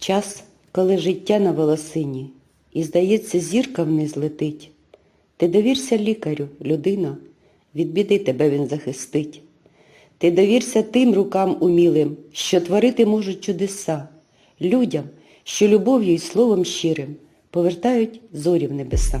Час, коли життя на волосині, і, здається, зірка вниз летить. Ти довірся лікарю, людина, від біди тебе він захистить. Ти довірся тим рукам умілим, що творити можуть чудеса, людям, що любов'ю і словом щирим повертають зорі в небеса.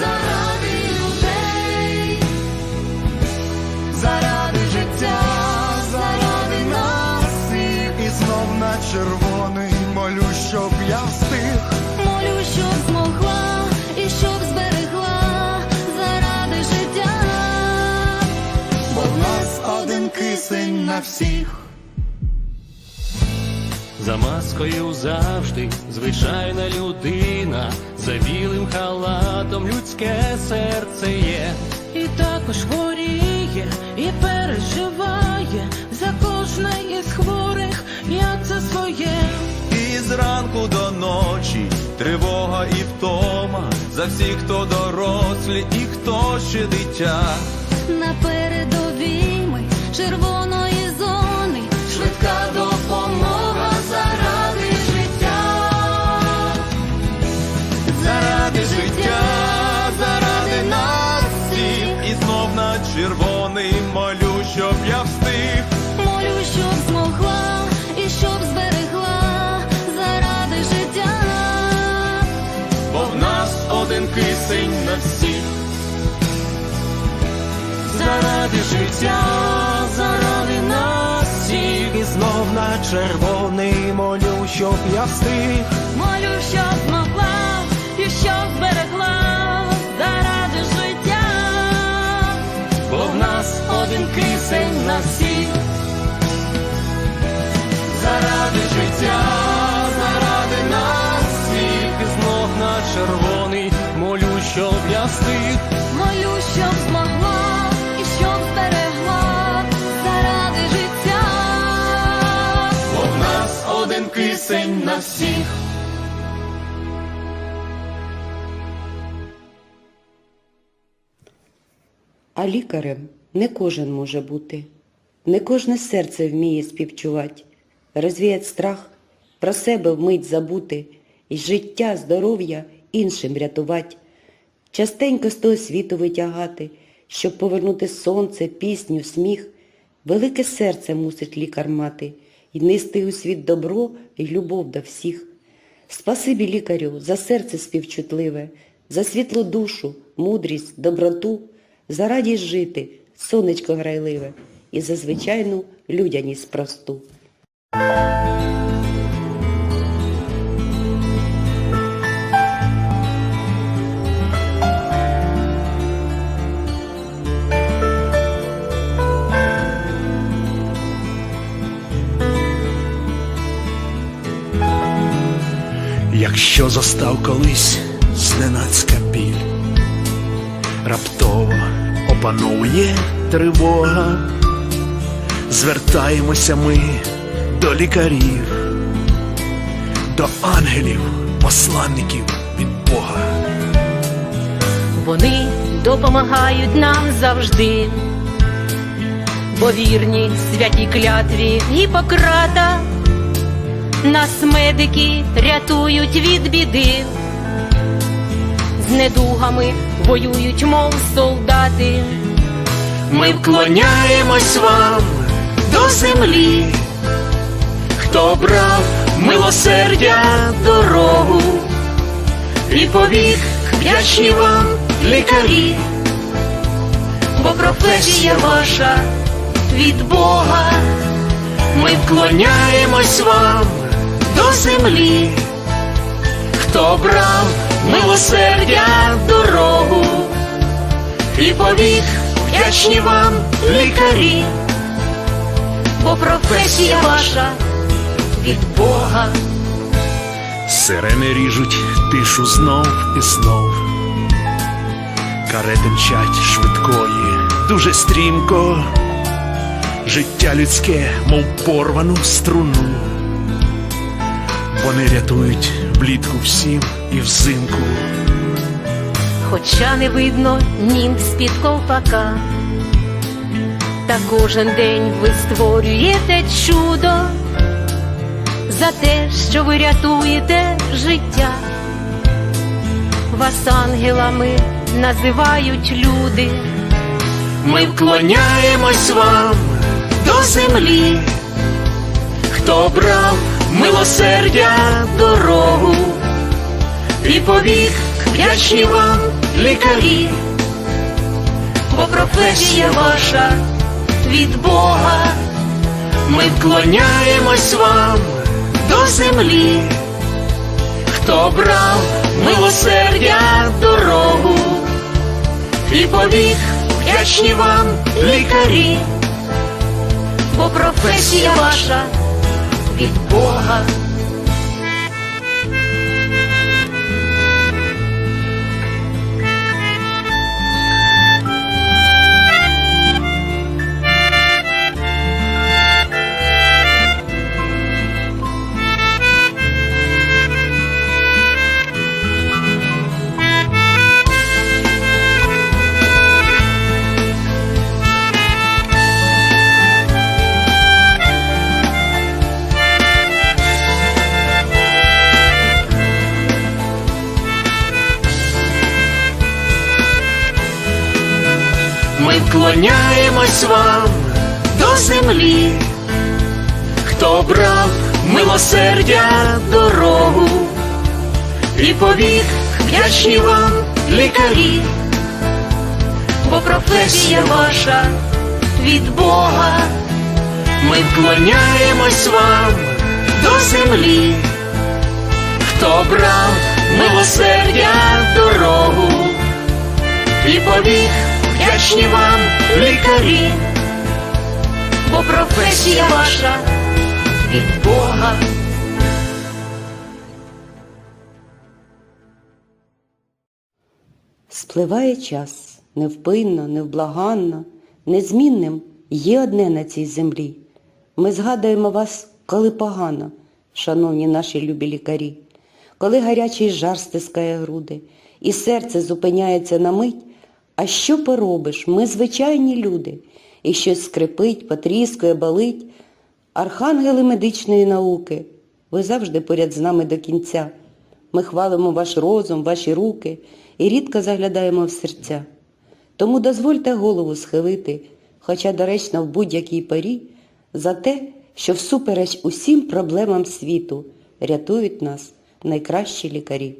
заради людей, Заради життя, заради нас всіх. І знов на червоний молю, щоб я встиг. молю, щоб змогла і щоб зберегла заради життя. Бо в нас один кисень на всіх. За маскою завжди звичайна людина, за білим халатом людське серце є. І також хворіє, і переживає за кожне із хворих, як це своє. І зранку до ночі тривога і втома за всіх, хто дорослі і хто ще дитя. На передовій ми червоної Заради життя, заради нас всіх, і знов на червоний молю, щоб я встиг. молю, щоб змогла і щоб зберегла заради життя. бо в нас один кисень на всіх. Заради життя, заради нас всіх і знов на червоний молю, щоб я встиг. Молю, щоб змогла і щоб зберегла заради життя, бо в нас один кисень на всіх. Заради життя, А лікарем не кожен може бути, не кожне серце вміє співчувати, розвіять страх, про себе вмить забути, і життя, здоров'я іншим рятувати, частенько з того світу витягати, щоб повернути сонце, пісню, сміх. Велике серце мусить лікар мати, і нести у світ добро і любов до всіх. Спасибі лікарю за серце співчутливе, за світлу душу, мудрість, доброту, за радість жити, сонечко грайливе і за звичайну людяність просту. Якщо застав колись зненацька біль, раптово опановує тривога, звертаємося ми до лікарів, до ангелів, посланників від Бога. Вони допомагають нам завжди, бо вірні святій клятві Гіппократа. Нас медики рятують від біди, з недугами воюють, мов солдати. Ми вклоняємось вам до землі, хто брав милосердя дорогу і повік вдячні вам лікарі, бо професія ваша від Бога. Ми вклоняємось вам до землі, хто брав милосердя дорогу і повік вдячні вам лікарі, бо професія ваша від Бога. Сирени ріжуть тишу знов і знов. Карети мчать швидкої, дуже стрімко. Життя людське, мов порвану струну. Вони рятують влітку всім і взимку. Хоча не видно нім з-під ковпака, та кожен день ви створюєте чудо за те, що ви рятуєте життя. Вас ангелами називають люди. Ми вклоняємось вам до землі, хто брав милосердя дорогу. І повік вдячні вам лікарі, бо професія ваша від Бога. ми вклоняємось вам до землі, хто брав милосердя дорогу і повік вдячні вам лікарі, бо професія ваша від Бога. ми вклоняємось вам до землі, хто брав милосердя дорогу і повік вдячні вам лікарі, бо професія ваша від Бога. ми вклоняємось вам до землі, хто брав милосердя дорогу і повік вдячні вам лікарі, бо професія ваша від Бога. Спливає час, невпинно, невблаганно, незмінним є одне на цій землі. Ми згадуємо вас, коли погано, шановні наші любі лікарі, коли гарячий жар стискає груди, і серце зупиняється на мить, а що поробиш? Ми звичайні люди, і щось скрипить, потріскує, болить. Архангели медичної науки, ви завжди поряд з нами до кінця. Ми хвалимо ваш розум, ваші руки і рідко заглядаємо в серця. Тому дозвольте голову схилити, хоча доречно в будь-якій порі, за те, що всупереч усім проблемам світу рятують нас найкращі лікарі.